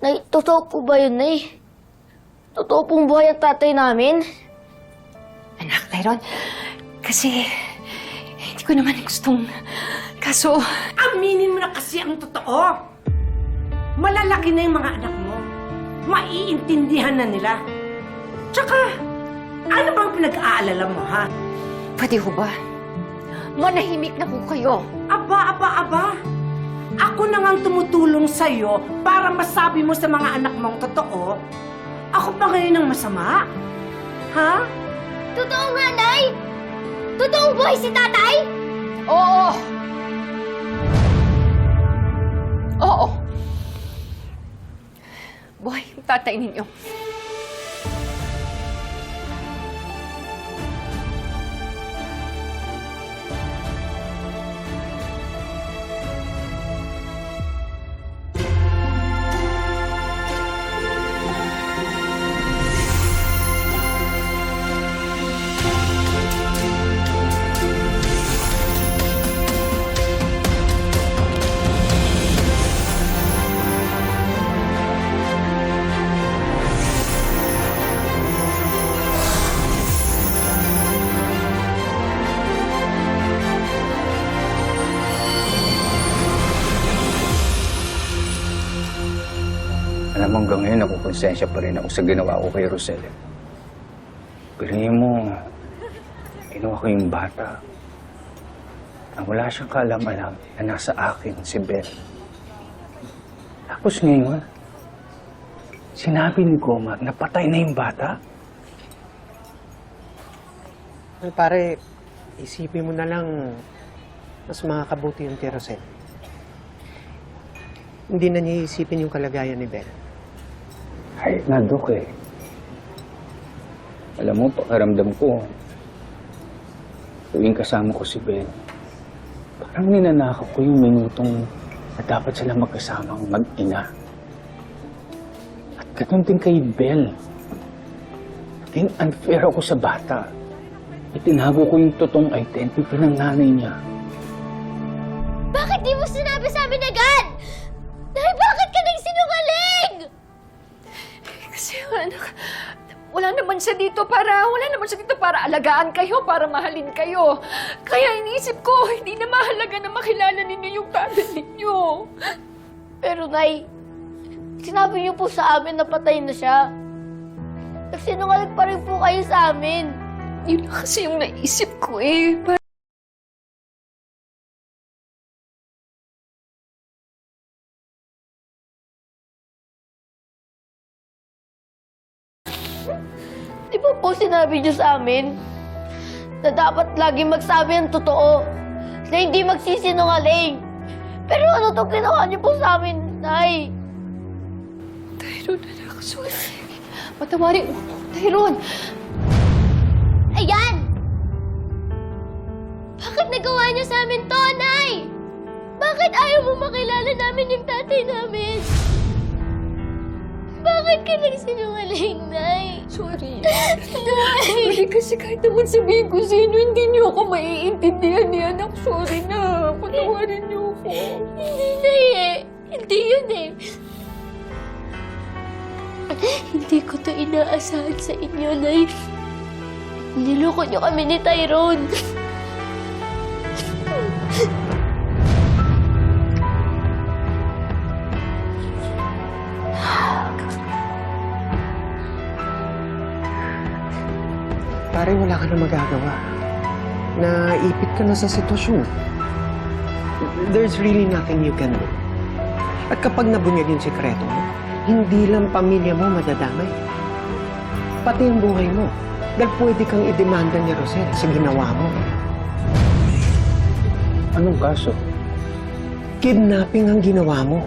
Nay, totoo po ba yun, Nay? Totoo pong buhay ang tatay namin? Anak, Tyron, kasi hindi ko naman gustong... Kaso, Aminin mo na kasi ang totoo. Malalaki na yung mga anak mo. Maiintindihan na nila. Tsaka, ano bang pinag-aalala mo, ha? pwede ho ba? Manahimik na ho kayo. Aba, aba, aba. Na ngang tumutulong sa'yo para masabi mo sa mga anak mong totoo. Ako pa ngayon ang masama? Ha? Totoo nga, Nay! Totoong buhay si tatay? Oo! Oo! Buhay yung tatay ninyo. Alam hanggang ngayon, nakukonsensya pa rin ako sa ginawa ko kay Rosel. Piling mo, ginawa ko yung bata. Na wala siyang kaalam-alam na nasa akin si Bel. Tapos ngayon, sinabi ni Goma na patay na yung bata. Ay, pare, isipin mo na lang mas makakabuti yung kay Rosel. Hindi na niya isipin yung kalagayan ni Bel. Ay, na, Dok eh. Alam mo, pakiramdam ko, tuwing kasama ko si Ben, parang ninanakaw ko yung minutong na dapat sila magkasamang mag-ina. At ganun din kay Bel. Naging unfair ako sa bata. Itinago ko yung totoong identity ng nanay niya. Bakit di mo sinabi sa amin agad? Nay, bakit ka nagsinungaling? Kasi, anak, wala naman siya dito para, wala naman siya dito para alagaan kayo, para mahalin kayo. Kaya iniisip ko, hindi na mahalaga na makilala ninyo yung tatay ninyo. Pero, Nay, sinabi niyo po sa amin na patay na siya. Nagsinungaling pa rin po kayo sa amin. Yun lang kasi yung naisip ko eh. Di ba po sinabi niyo sa amin na dapat lagi magsabi ang totoo, na hindi magsisinungaling. Pero ano to ginawa niyo po sa amin, Nay? Tyron, anak, sorry. Patawarin mo ako, Tyron. Ayan! Bakit nagawa niyo sa amin to, Nay? Bakit ayaw mo makilala namin yung tatay namin? Bakit ka nagsinungaling, Nay? Sorry. Nay! Sorry kasi kahit naman sabihin ko sino, hindi niyo ako maiintindihan ni anak. Sorry na. Patawarin niyo ako. Hindi, Nay eh. Hindi yun eh. Hindi ko to inaasahan sa inyo, Nay. Niloko niyo kami ni Tyrone. Pare, wala ka na magagawa. Naipit ka na sa sitwasyon. There's really nothing you can do. At kapag nabunyag yung sikreto mo, hindi lang pamilya mo madadamay. Pati ang buhay mo. Dahil pwede kang idemanda ni Rosel sa ginawa mo. Anong kaso? Kidnapping ang ginawa mo.